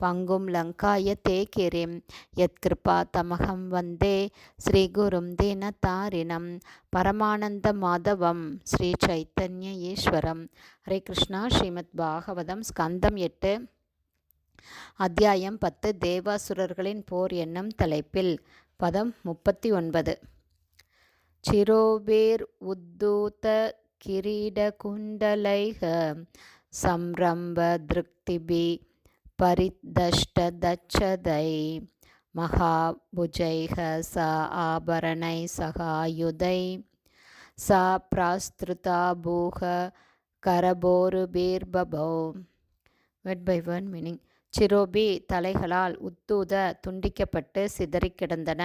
பங்கும் லங்காய தே கிரிம் யத்கிருபா தமகம் வந்தே ஸ்ரீகுரும் தீனதாரிணம் பரமானந்த மாதவம் ஸ்ரீ சைத்தன்ய ஈஸ்வரம். ஹரே கிருஷ்ணா ஸ்ரீமத் பாகவதம் ஸ்கந்தம் எட்டு. அத்தியாயம் பத்து. தேவாசுரர்களின் போர் என்னும் தலைப்பில் பதம் முப்பத்தி ஒன்பது சிரோபேர் உத்தூத கிரீடகுண்டலைக. சம்ரம்ப திருக்திபி परिदष्टदच्छदै महाभुजैः सा आभरणै सहायुधै सा प्रास्तृता भूः கரபோருபீர்பபோ வெட் பை ஒன் மீனிங் சிரோபி தலைகளால் உத்தூத துண்டிக்கப்பட்டு சிதறி கிடந்தன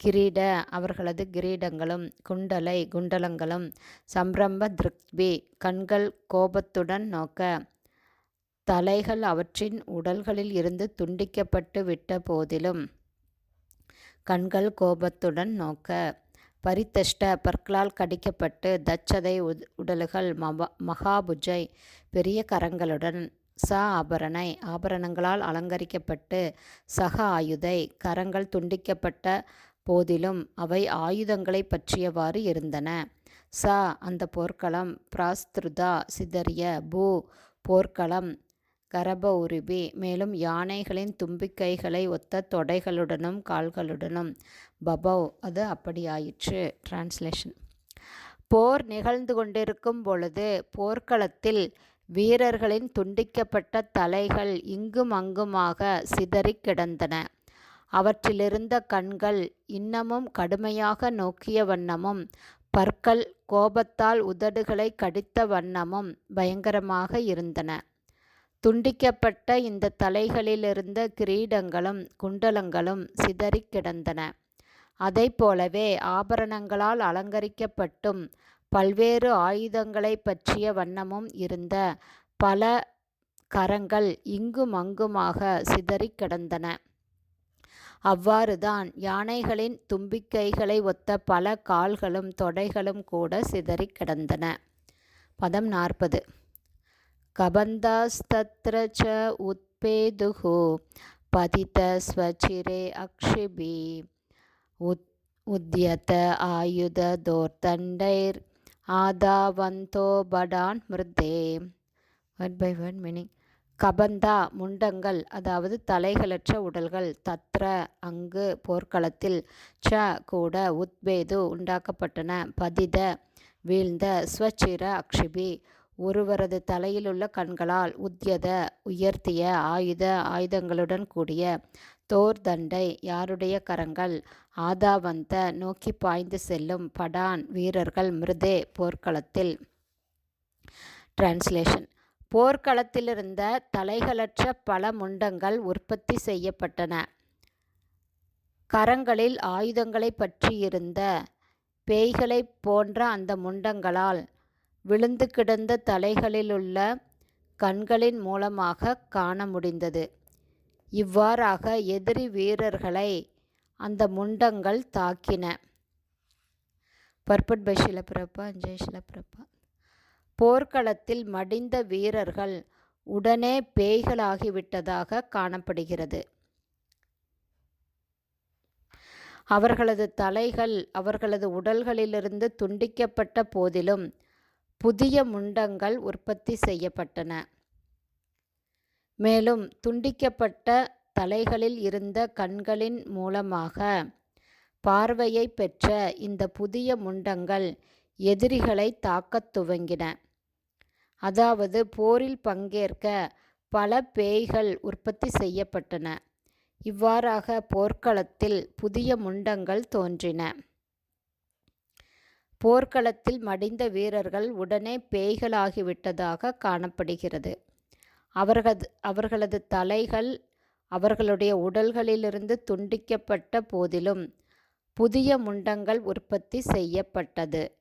கிரீட அவர்களது கிரீடங்களும் குண்டலை குண்டலங்களும் சம்ரம்ப திருக்பி கண்கள் கோபத்துடன் நோக்க தலைகள் அவற்றின் உடல்களில் இருந்து துண்டிக்கப்பட்டு விட்ட போதிலும் கண்கள் கோபத்துடன் நோக்க பரித்தஷ்ட பற்களால் கடிக்கப்பட்டு தச்சதை உடல்கள் மப மகாபுஜை பெரிய கரங்களுடன் ச ஆபரணை ஆபரணங்களால் அலங்கரிக்கப்பட்டு சக ஆயுதை கரங்கள் துண்டிக்கப்பட்ட போதிலும் அவை ஆயுதங்களை பற்றியவாறு இருந்தன. ச அந்த போர்க்களம் பிராஸ்திருதா சிதறிய பூ போர்க்களம் கரப உருபி மேலும் யானைகளின் தும்பிக்கைகளை ஒத்த தொடைகளுடனும் கால்களுடனும். பபவ் அது அப்படியாயிற்று. டிரான்ஸ்லேஷன் போர் நிகழ்ந்து கொண்டிருக்கும் பொழுது போர்க்களத்தில் வீரர்களின் துண்டிக்கப்பட்ட தலைகள் இங்கும் அங்குமாக சிதறி கிடந்தன. அவற்றிலிருந்த கண்கள் இன்னமும் கடுமையாக நோக்கிய வண்ணமும் பற்கள் கோபத்தால் உதடுகளை கடித்த வண்ணமும் பயங்கரமாக இருந்தன. துண்டிக்கப்பட்ட இந்த தலைகளிலிருந்த கிரீடங்களும் குண்டலங்களும் சிதறி கிடந்தன. அதை போலவே ஆபரணங்களால் அலங்கரிக்கப்பட்டும் பல்வேறு ஆயுதங்களை பற்றிய வண்ணமும் இருந்த பல கரங்கள் இங்கும் அங்குமாக சிதறி கிடந்தன. அவ்வாறுதான் யானைகளின் தும்பிக்கைகளை ஒத்த பல கால்களும் தொடைகளும் கூட சிதறி கிடந்தன. பதம் நாற்பது. कबन्धास्तत्र च उत्पेदुः पतितस्वचिरे अक्षिभिः उत् उद्यत आयुधदोर्दण्डैर् ஆதாவந்தோ படான் மிருதே ஒன் பை ஒன் மீனிங் கபந்தா முண்டங்கள் அதாவது தலைகளற்ற உடல்கள் தத்ர அங்கு போர்க்களத்தில் ச கூட உத்பேது உண்டாக்கப்பட்டன பதித வீழ்ந்த ஸ்வச்சிர அக்ஷிபி ஒருவரது தலையிலுள்ள கண்களால் உத்தியத உயர்த்திய ஆயுத ஆயுதங்களுடன் கூடிய தோர் தண்டை யாருடைய கரங்கள்? ஆதாவந்த நோக்கி பாய்ந்து செல்லும் படான் வீரர்கள் மிருதே போர்க்களத்தில். டிரான்ஸ்லேஷன் போர்க்களத்திலிருந்த தலைகளற்ற பல முண்டங்கள் உற்பத்தி செய்யப்பட்டன. கரங்களில் ஆயுதங்களை பற்றியிருந்த பேய்களைப் போன்ற அந்த முண்டங்களால் விழுந்து கிடந்த தலைகளிலுள்ள கண்களின் மூலமாக காண முடிந்தது. இவ்வாறாக எதிரி வீரர்களை அந்த முண்டங்கள் தாக்கின. பர்பட் பை ஷிலப்பிரப்பா ஜெய் ஷிலப்பிரப்பா போர்க்களத்தில் மடிந்த வீரர்கள் உடனே பேய்களாகிவிட்டதாக காணப்படுகிறது. அவர்களது தலைகள் அவர்களது உடல்களிலிருந்து துண்டிக்கப்பட்ட போதிலும் புதிய முண்டங்கள் உற்பத்தி செய்யப்பட்டன. மேலும் துண்டிக்கப்பட்ட தலைகளில் இருந்த கண்களின் மூலமாக பார்வையை பெற்ற இந்த புதிய முண்டங்கள் எதிரிகளை தாக்கத் துவங்கின. அதாவது போரில் பங்கேற்க பல பேய்கள் உற்பத்தி செய்யப்பட்டன. இவ்வாறாக போர்க்களத்தில் புதிய முண்டங்கள் தோன்றின. போர்க்களத்தில் மடிந்த வீரர்கள் உடனே பேய்களாகிவிட்டதாக காணப்படுகிறது. அவர்களது அவர்களது தலைகள் அவர்களுடைய உடல்களிலிருந்து துண்டிக்கப்பட்ட போதிலும் புதிய முண்டங்கள் உற்பத்தி செய்யப்பட்டது.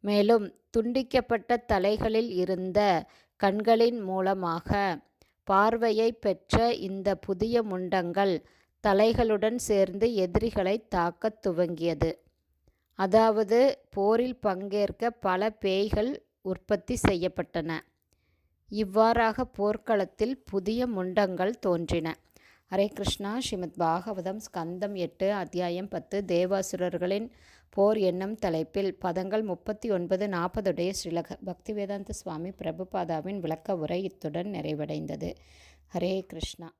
மேலும் துண்டிக்கப்பட்ட தலைகளில் இருந்த கண்களின் மூலமாக பார்வையை பெற்ற இந்த புதிய முண்டங்கள் தலைகளுடன் சேர்ந்து எதிரிகளை தாக்கத் துவங்கியது. அதாவது போரில் பங்கேற்க பல பேய்கள் உற்பத்தி செய்யப்பட்டன. இவ்வாறாக போர்க்களத்தில் புதிய முண்டங்கள் தோன்றின. ஹரே கிருஷ்ணா. ஸ்ரீமத் பாகவதம் ஸ்கந்தம் எட்டு அத்தியாயம் பத்து தேவாசுரர்களின் போர் என்னும் தலைப்பில் பதங்கள் முப்பத்தி ஒன்பது நாற்பதுடைய ஸ்ரீலக பக்திவேதாந்த சுவாமி பிரபுபாதாவின் விளக்க உரை இத்துடன் நிறைவடைந்தது. ஹரே கிருஷ்ணா.